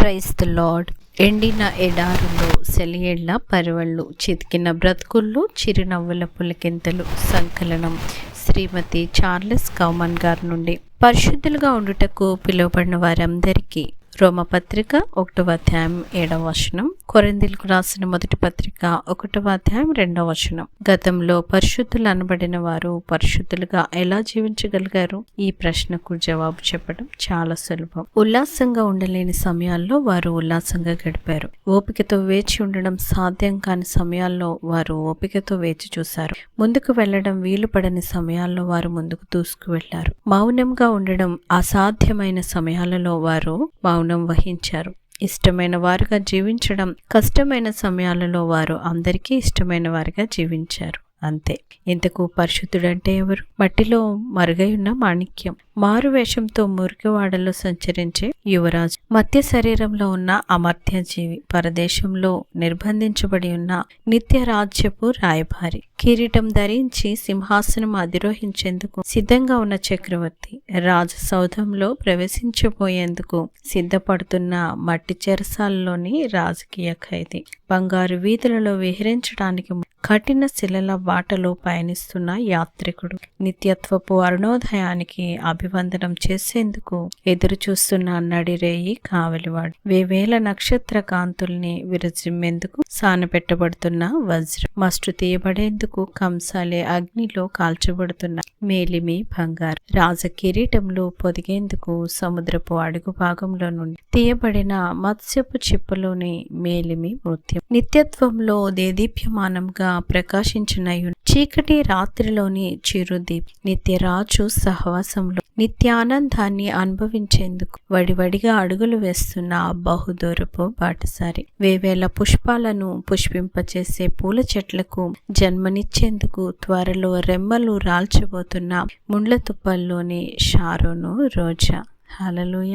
క్రైస్త the lord. ఎండిన ఎడారులో సెలియేళ్ళ పరవళ్ళు చితికిన బ్రతుకుళ్ళు చిరునవ్వుల పులకింతలు సంకలనం. శ్రీమతి చార్లెస్ కౌమన్ గారి నుండి పరిశుద్ధులుగా ఉండుటకు పిలువబడిన వారందరికీ రోమపత్రిక ఒకటవ అధ్యాయం ఏడవ వచనం. కొరిందిలకు రాసిన మొదటి పత్రిక ఒకటవ అధ్యాయం రెండవ వచనం. గతంలో పరిశుద్ధులు అనబడిన వారు పరిశుద్ధులుగా ఎలా జీవించగలిగారు? ఈ ప్రశ్నకు జవాబు చెప్పడం చాలా సులభం. ఉల్లాసంగా ఉండలేని సమయాల్లో వారు ఉల్లాసంగా గడిపారు. ఓపికతో వేచి ఉండడం సాధ్యం కాని సమయాల్లో వారు ఓపికతో వేచి చూశారు. ముందుకు వెళ్ళడం వీలు పడని సమయాల్లో వారు ముందుకు దూసుకు వెళ్ళారు మౌనంగా ఉండడం అసాధ్యమైన సమయాలలో వారు మౌనం వహించారు. ఇష్టమైన వారుగా జీవించడం కష్టమైన సమయాలలో వారు అందరికీ ఇష్టమైన వారిగా జీవించారు. అంతే. ఇంతకు పరిశుద్ధుడంటే ఎవరు? మట్టిలో మరుగై ఉన్న మాణిక్యం. మారు వేషంతో మురికివాడలో సంచరించే యువరాజు. మత్య శరీరంలో ఉన్న అమర్త్య జీవి. పరదేశంలో నిర్బంధించబడి ఉన్న నిత్య రాజ్యపు రాయభారి. కిరీటం ధరించి సింహాసనం అధిరోహించేందుకు సిద్ధంగా ఉన్న చక్రవర్తి. రాజసౌధంలో ప్రవేశించబోయేందుకు సిద్ధపడుతున్న మట్టి చెరసాలలోని రాజకీయ ఖైదీ. బంగారు వీధులలో విహరించడానికి కఠిన శిలల బాటలో పయనిస్తున్న యాత్రికుడు. నిత్యత్వపు అరుణోదయానికి అభివందనం చేసేందుకు ఎదురు చూస్తున్న నడిరేయి కావలివాడు. వేవేల నక్షత్ర కాంతుల్ని విరజిమ్మేందుకు సానపెట్టబడుతున్న వజ్రం మస్టు తీయబడేందుకు కంసాలే అగ్నిలో కాల్చబడుతున్న మేలిమి బంగారు. రాజ కిరీటంలో పొదిగేందుకు సముద్రపు అడుగు భాగంలో నుండి తీయబడిన మత్స్యపు చిప్పలోని మేలిమి మృత్యం. నిత్యత్వంలో దేదీప్యమానంగా ప్రకాశించిన చీకటి రాత్రిలోని చిరుదీప్ నిత్యరాజు సహవాసంలో నిత్యానందాన్ని అనుభవించేందుకు వడివడిగా అడుగులు వేస్తున్న బహుదూరపు బాటసారి. వేవేల పుష్పాలను పుష్పింపచేసే పూల చెట్లకు జన్మనిచ్చేందుకు త్వరలో రెమ్మలు రాల్చబోతున్న ముండ్ల తుప్పల్లోని షారోను రోజా. హలలుయ